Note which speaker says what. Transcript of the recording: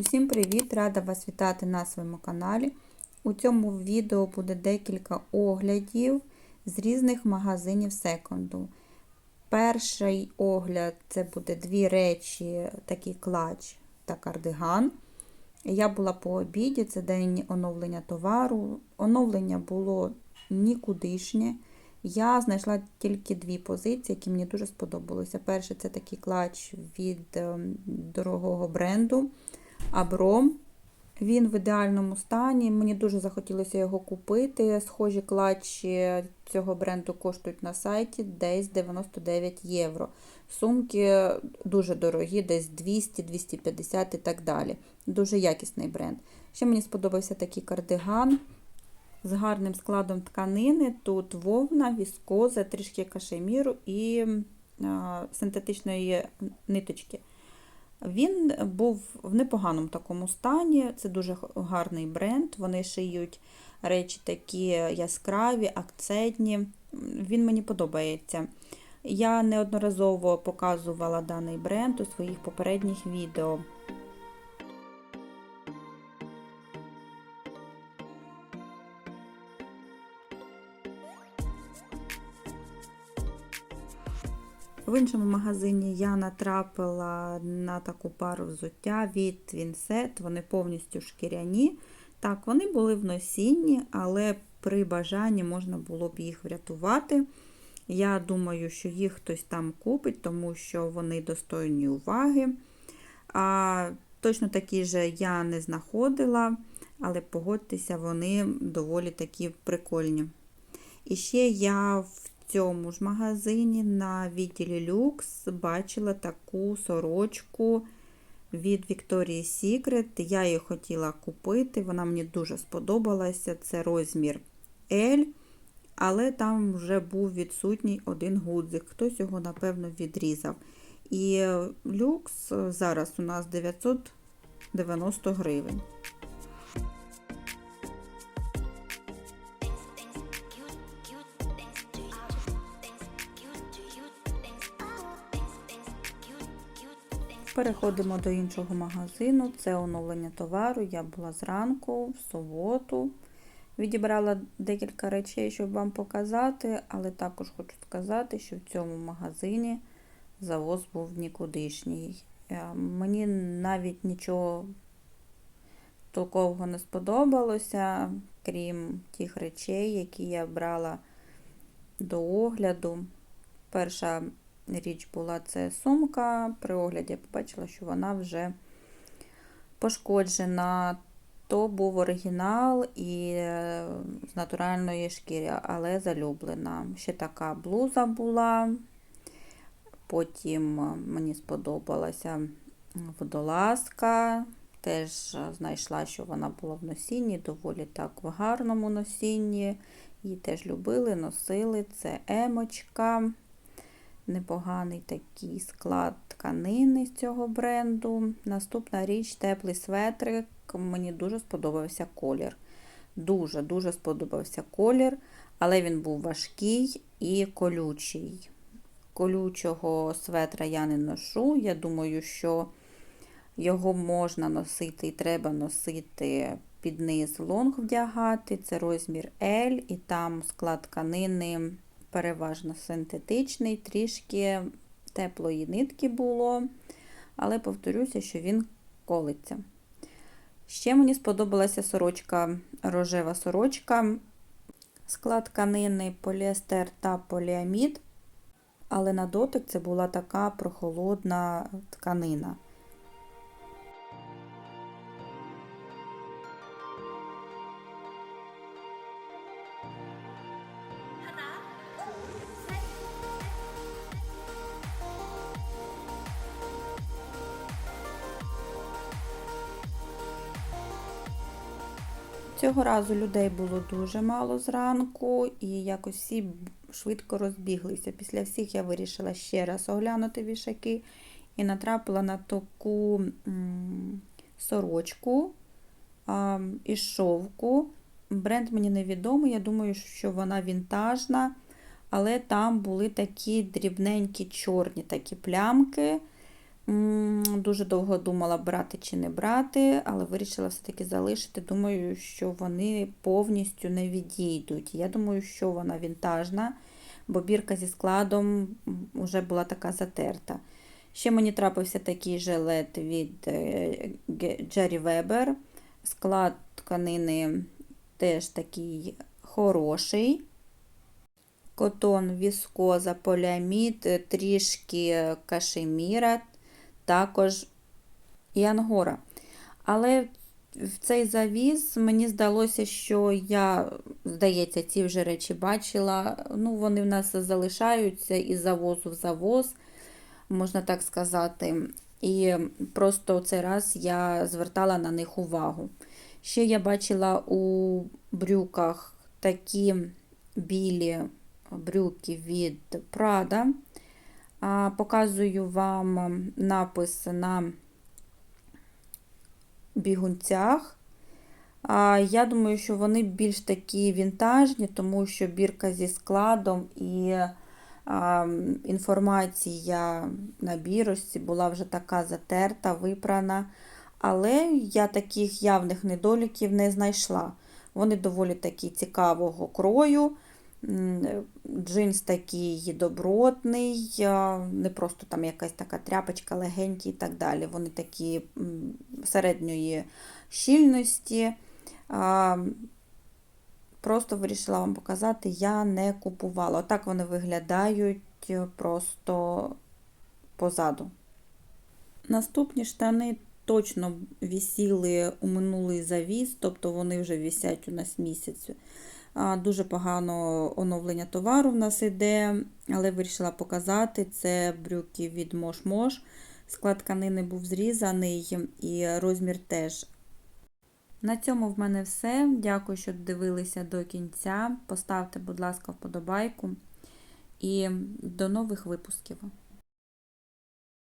Speaker 1: Усім привіт! Рада вас вітати на своєму каналі. У цьому відео буде декілька оглядів з різних магазинів секонду. Перший огляд це буде дві речі, такий клач та кардиган. Я була по обіді, це день оновлення товару. Оновлення було нікудишнє. Я знайшла тільки дві позиції, які мені дуже сподобалися. Перший це такий клач від ем, дорогого бренду. Абром. Він в ідеальному стані. Мені дуже захотілося його купити. Схожі клатчі цього бренду коштують на сайті десь 99 євро. Сумки дуже дорогі, десь 200-250 і так далі. Дуже якісний бренд. Ще мені сподобався такий кардиган з гарним складом тканини. Тут вовна, віскоза, трішки кашеміру і а, синтетичної ниточки. Він був в непоганому такому стані. Це дуже гарний бренд. Вони шиють речі такі яскраві, акцентні. Він мені подобається. Я неодноразово показувала даний бренд у своїх попередніх відео. В іншому магазині я натрапила на таку пару взуття від Twinset, вони повністю шкіряні. Так, вони були в носінні, але при бажанні можна було б їх врятувати. Я думаю, що їх хтось там купить, тому що вони достойні уваги. А Точно такі же я не знаходила, але погодьтеся, вони доволі такі прикольні. І ще я в цьому ж магазині на відділі люкс бачила таку сорочку від Victoria's Secret. Я її хотіла купити, вона мені дуже сподобалася. Це розмір L, але там вже був відсутній один гудзик. Хтось його, напевно, відрізав. І люкс зараз у нас 990 гривень. Переходимо до іншого магазину. Це оновлення товару. Я була зранку, в суботу. Відібрала декілька речей, щоб вам показати, але також хочу сказати, що в цьому магазині завоз був нікудишній. Е, мені навіть нічого толкового не сподобалося, крім тих речей, які я брала до огляду. Перша річ була це сумка. При огляді я побачила, що вона вже пошкоджена. То був оригінал і е, з натуральної шкіри, але залюблена. Ще така блуза була. Потім мені сподобалася водолазка. Теж знайшла, що вона була в носінні, доволі так в гарному носінні. Її теж любили, носили. Це емочка непоганий такий склад тканини з цього бренду. Наступна річ теплий светрик. Мені дуже сподобався колір. Дуже-дуже сподобався колір, але він був важкий і колючий. Колючого светра я не ношу. Я думаю, що його можна носити і треба носити під низ лонг вдягати. Це розмір L, і там склад тканини переважно синтетичний, трішки теплої нитки було, але повторюся, що він колиться. Ще мені сподобалася сорочка, рожева сорочка, склад тканини поліестер та поліамід, але на дотик це була така прохолодна тканина. Цього разу людей було дуже мало зранку, і якось всі швидко розбіглися. Після всіх я вирішила ще раз оглянути вішаки і натрапила на таку сорочку із шовку. Бренд мені невідомий, я думаю, що вона вінтажна, але там були такі дрібненькі чорні такі плямки. Дуже довго думала, брати чи не брати, але вирішила все-таки залишити. Думаю, що вони повністю не відійдуть. Я думаю, що вона вінтажна, бо бірка зі складом вже була така затерта. Ще мені трапився такий жилет від е, Jerry Weber. Склад тканини теж такий хороший. Котон, віскоза, поліамід, трішки кашеміра, також і ангора. Але в цей завіз мені здалося, що я, здається, ці вже речі бачила. Ну, вони в нас залишаються із завозу в завоз, можна так сказати. І просто цей раз я звертала на них увагу. Ще я бачила у брюках такі білі брюки від Prada. Показую вам напис на бігунцях. Я думаю, що вони більш такі вінтажні, тому що бірка зі складом і інформація на бірочці була вже така затерта, випрана. Але я таких явних недоліків не знайшла. Вони доволі такі цікавого крою. М, Джинс такий добротний, не просто там якась така тряпочка легенький і так далі. Вони такі середньої щільності. Просто вирішила вам показати, я не купувала. Отак вони виглядають е, просто позаду. Наступні штани точно висіли у минулий завіз, тобто вони вже висять у нас місяць. Дуже погано оновлення товару в нас іде, але вирішила показати. Це брюки від Мош-Мош. Склад тканини був зрізаний і розмір теж. На цьому в мене все. Дякую, що дивилися до кінця. Поставте, будь ласка, вподобайку. І до нових випусків.